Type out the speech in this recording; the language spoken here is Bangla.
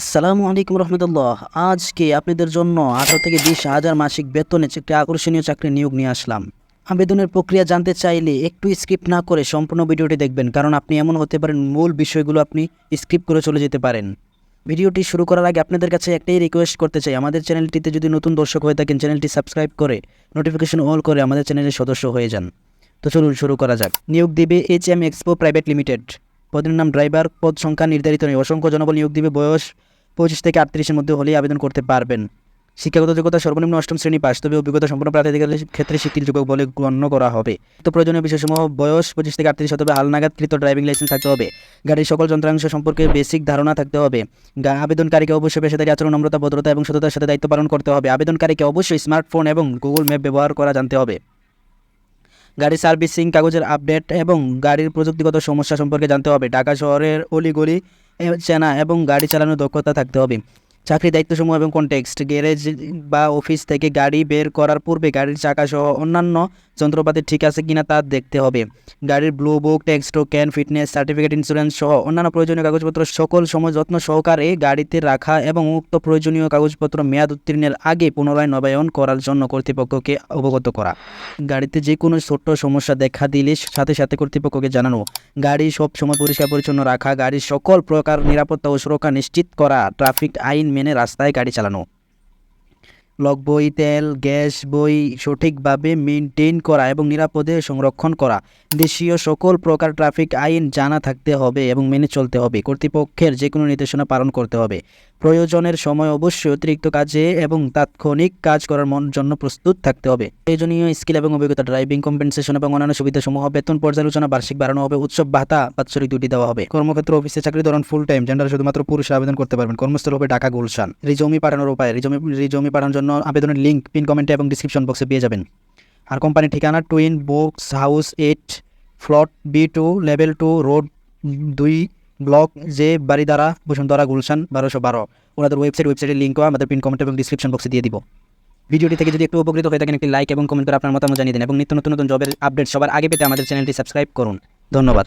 আসসালামু আলাইকুম রহমতুল্লাহ। আজকে আপনাদের জন্য আঠারো থেকে বিশ হাজার মাসিক বেতনে একটি আকর্ষণীয় চাকরি নিয়োগ নিয়ে আসলাম। আবেদনের প্রক্রিয়া জানতে চাইলে একটু স্কিপ না করে সম্পূর্ণ ভিডিওটি দেখবেন, কারণ আপনি এমন হতে পারেন মূল বিষয়গুলো আপনি স্কিপ করে চলে যেতে পারেন। ভিডিওটি শুরু করার আগে আপনাদের কাছে একটাই রিকোয়েস্ট করতে চাই, আমাদের চ্যানেলটিতে যদি নতুন দর্শক হয়ে থাকেন, চ্যানেলটি সাবস্ক্রাইব করে নোটিফিকেশন অল করে আমাদের চ্যানেলের সদস্য হয়ে যান। তো চলুন শুরু করা যাক। নিয়োগ দিবে H M Expo private limited পদের নাম ড্রাইভার, পদ সংখ্যা নির্ধারিত নেই। অসংখ্য জনবল নিয়োগ দিবে বয়স পঁচিশ থেকে আটত্রিশের মধ্যে হলেই আবেদন করতে পারবেন। শিক্ষাগত যোগ্যতা সর্বনিম্ন অষ্টম শ্রেণি পাস, তবে অভিজ্ঞতা সম্পন্ন প্রার্থীদের ক্ষেত্রে স্বীকৃতিযোগ্য বলে গণ্য করা হবে। তো প্রয়োজনীয় বিষয়সমূহ, বয়স পঁচিশ থেকে আটত্রিশ হতে হবে হালনাগাদকৃত ড্রাইভিং লাইসেন্স থাকতে হবে। গাড়ির সকল যন্ত্রাংশ সম্পর্কে বেসিক ধারণা থাকতে হবে। আবেদনকারীকে অবশ্যই পেশাদারি আচরণ, নম্রতা, ভদ্রতা এবং সততার সাথে দায়িত্ব পালন করতে হবে। আবেদনকারীকে অবশ্যই স্মার্টফোন এবং গুগল ম্যাপ ব্যবহার করা জানতে হবে। গাড়ি সার্ভিসিং, কাগজের আপডেট এবং গাড়ির প্রযুক্তিগত সমস্যা সম্পর্কে জানতে হবে। ঢাকা শহরের অলিগলি চেনা এবং গাড়ি চালানোর দক্ষতা থাকতে হবে। চাকরি দায়িত্বসমূহ এবং কনটেক্সট গ্যারেজ বা অফিস থেকে গাড়ি বের করার পূর্বে গাড়ির চাকা সহ অন্যান্য যন্ত্রপাতি ঠিক আছে কিনা তা দেখতে হবে। গাড়ির blue book tax token fitness certificate insurance সহ অন্যান্য প্রয়োজনীয় কাগজপত্র সকল সময় যত্ন সহকারে গাড়িতে রাখা এবং উক্ত প্রয়োজনীয় কাগজপত্র মেয়াদ উত্তীর্ণের আগে পুনরায় নবায়ন করার জন্য কর্তৃপক্ষকে অবগত করা। গাড়িতে যে কোনো ছোট্ট সমস্যা দেখা দিলে সাথে সাথে কর্তৃপক্ষকে জানানো। গাড়ি সব সময় পরিষ্কার পরিচ্ছন্ন রাখা, গাড়ির সকল প্রকার নিরাপত্তা ও সুরক্ষা নিশ্চিত করা ট্রাফিক আইন মেনে রাস্তায় গাড়ি চালানো। লক বই, তেল, গ্যাস বই সঠিকভাবে মেনটেন করা এবং নিরাপদে সংরক্ষণ করা। দেশীয় সকল প্রকার ট্রাফিক আইন জানা থাকতে হবে এবং মেনে চলতে হবে। কর্তৃপক্ষের যে কোনো নির্দেশনা পালন করতে হবে। প্রয়োজনের সময় অবশ্যই অতিরিক্ত কাজে এবং তাৎক্ষণিক কাজ করার মন জন্য প্রস্তুত থাকতে হবে। প্রয়োজনীয় স্কিল এবং অভিজ্ঞতা, ড্রাইভিং, কম্পেনসেশন এবং অন্যান্য সুবিধাসমূহ বেতন পর্যালোচনা, বার্ষিক বাড়ানো হবে, উৎসব, ভাতা, বাৎসরিক দুটি দেওয়া হবে। কর্মক্ষেত্র, অফিসে চাকরি ধরন ফুল টাইম জেন্ডার শুধুমাত্র পুরুষ আবেদন করতে পারবেন। কর্মস্থল হবে ঢাকা গুলশান। রিজমি পাঠানোর উপায়, রিজমি রিজমি পাঠানোর জন্য আবেদনের লিঙ্ক পিন কমেন্টে এবং ডিসক্রিপশন বক্সে পেয়ে যাবেন। আর কোম্পানির ঠিকানা twin box house eight flat B two level two road দুই ব্লক যে বাড়ি দ্বারা বসুন্ধরা, গুলশান বারোশো বারো। ওনাদের ওয়েবসাইট ওয়েবসাইটের লিঙ্কও আমাদের পিন কমেন্ট এবং ডিসক্রিপশন বক্সে দিয়ে দিব। ভিডিওটি থেকে যদি একটু উপকৃত হয়ে থাকেন, একটি লাইক এবং কমেন্ট করে আপনার মতামত জানিয়ে দিন এবং নিত্য নতুন নতুন জবের আপডেট সবার আগে পেতে আমাদের চ্যানেলটি সাবস্ক্রাইব করুন। ধন্যবাদ।